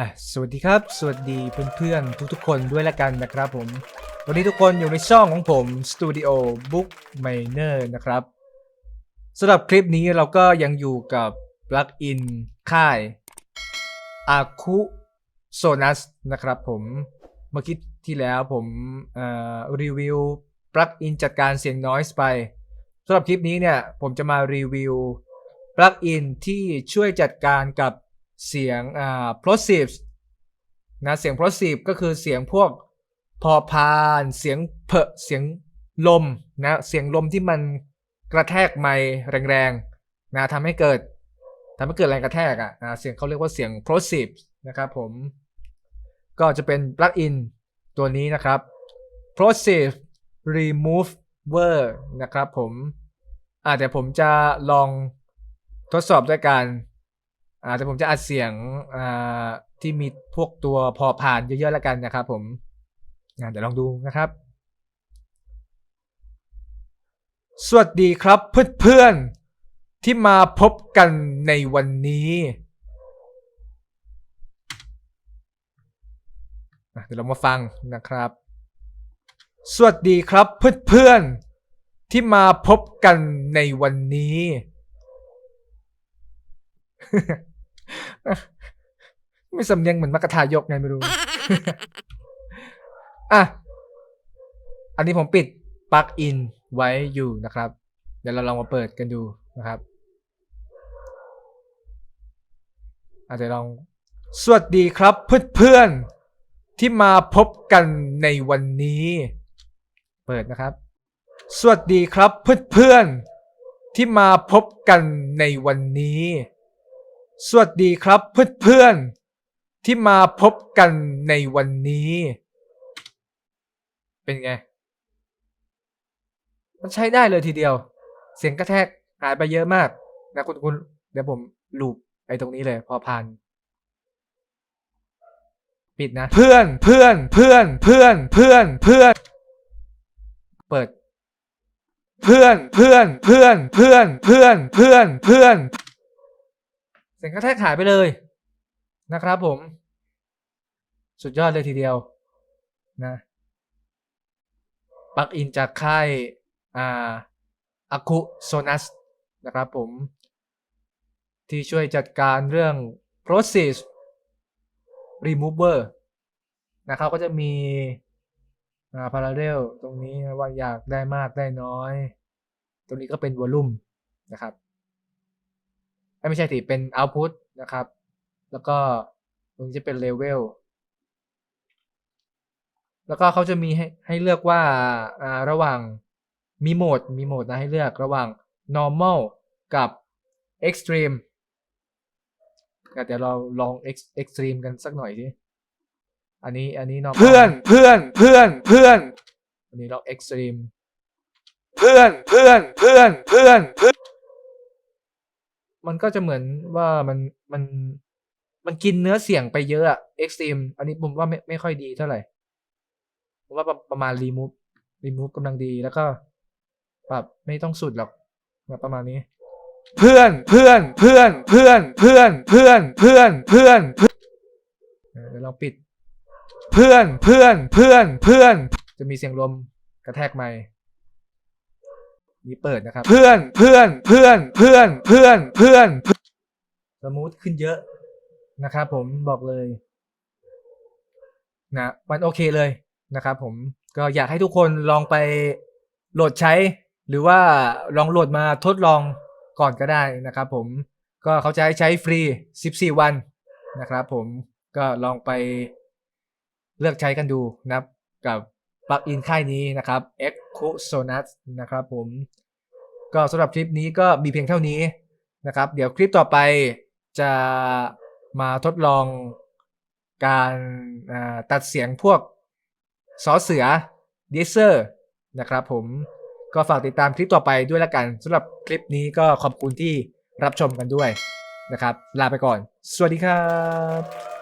อะสวัสดีครับ สวัสดีเพื่อนๆทุกๆคนด้วยละกันนะครับผม วันนี้ทุกคนอยู่ในช่องของผม Studio Book Miner นะครับสำหรับคลิปนี้เราก็ยังอยู่กับปลั๊กอินค่าย a k u Sonus นะครับผม เมื่อกี้ที่แล้วผมรีวิวปลั๊กอินจัดการเสียง noise ไปสำหรับคลิปนี้เนี่ยผมจะมารีวิวปลั๊กอินที่ช่วยจัดการกับ เสียงอ่า plosives นะเสียง plosive ก็คือเสียงพวกพอพานเสียงเพะเสียงลมนะเสียงลมที่มันกระแทกไมค์แรงๆนะทำให้เกิดทำให้เกิดแรงกระแทกอะนะเสียงเขาเรียกว่าเสียง plosive นะครับผมก็จะเป็นปลั๊กอินตัวนี้นะครับ plosive remover นะครับผมอาเดี๋ยวผมจะลองทดสอบด้วยการ อ่าแต่ผมจะอัดเสียงอ่าที่มีพวกตัวพอผ่านเยอะๆแล้วกันนะครับ ผมอ่าเดี๋ยวลองดูนะครับ สวัสดีครับเพื่อนๆที่มาพบกันในวันนี้เดี๋ยวเรามาฟังนะครับ สวัสดีครับเพื่อนๆที่มาพบกันในวันนี้ ไม่สำเนียงเหมือนมักกะทายกไงไม่รู้ อะ อันนี้ผมปิดปลั๊กอินไว้อยู่นะครับ เดี๋ยวเราลองมาเปิดกันดูนะครับอาจจะเดี๋ยวลอง สวัสดีครับเพื่อนๆที่มาพบกันในวันนี้ เปิดนะครับ สวัสดีครับเพื่อนๆที่มาพบกันในวันนี้ สวัสดีครับเพื่อนๆที่มาพบกันในวันนี้ เป็นไง มันใช้ได้เลยทีเดียว เสียงกระแทกหายไปเยอะมากนะคุณคุณเดี๋ยวผมลูปไอ้ตรงนี้เลยพอพันปิดนะ เพื่อนเพื่อนเพื่อนเพื่อนเพื่อนเพื่อน เปิด เพื่อนเพื่อนเพื่อนเพื่อนเพื่อนเพื่อนเพื่อน เสียงกระแทกหายไปเลยนะครับผม สุดยอดเลยทีเดียวนะปลักอินจากค่ายอ่าอาคุโซนัสนะครับผม ที่ช่วยจัดการเรื่อง process remover นะครับก็จะมีอ่า parallel ตรงนี้ว่าอยากได้มากได้น้อย ตรงนี้ก็เป็น volume นะครับ ไม่ใช่สิเป็น output นะครับ แล้วก็ตรงนี้จะเป็น level แล้วก็เขาจะมีให้ให้เลือกว่าอ่าระหว่างมีโหมดมีโหมดนะให้เลือกระหว่าง normal กับ extreme อะเดี๋ยวเราลอง ex- extreme กันสักหน่อยสิอันนี้อันนี้ normal เพื่อนเพื่อนเพื่อนเพื่อนอันนี้เรา extreme เพื่อนเพื่อนเพื่อนเพื่อนเพื่อน มันก็จะเหมือนว่ามันมันมันกินเนื้อเสียงไปเยอะอะ extreme อันนี้ผมว่าไม่ไม่ค่อยดีเท่าไหร่ผมว่าประประมาณ remove remove กำลังดีแล้วก็ปรับไม่ต้องสุดหรอกแบบประมาณนี้ เพื่อนเพื่อนเพื่อนเพื่อนเพื่อนเพื่อนเพื่อนเพื่อนเพื่อนเออเดี๋ยวเราปิด เพื่อนเพื่อนเพื่อนเพื่อนจะมีเสียงลมกระแทกไมค์ นี่เปิดนะครับ เพื่อนเพื่อนเพื่อนเพื่อนเพื่อนเพื่อนสมูทขึ้นเยอะนะครับผมบอกเลยนะมันโอเคเลยนะครับผมก็อยากให้ทุกคนลองไปโหลดใช้ หรือว่าลองโหลดมาทดลองก่อนก็ได้นะครับผมก็เขาจะให้ใช้ฟรี 14 วันนะครับผมก็ลองไปเลือกใช้กันดูนะครับกับ ปลั๊กอินค่ายนี้นะครับ e c o Sonus นะครับผมก็สำหรับคลิปนี้ก็มีเพียงเท่านี้นะครับ เดี๋ยวคลิปต่อไปจะมาทดลองการตัดเสียงพวกสอเสือดิเซอร์นะครับผมก็ฝากติดตามคลิปต่อไปด้วยละกันสำหรับคลิปนี้ก็ขอบคุณที่รับชมกันด้วยนะครับ ลาไปก่อน สวัสดีครับ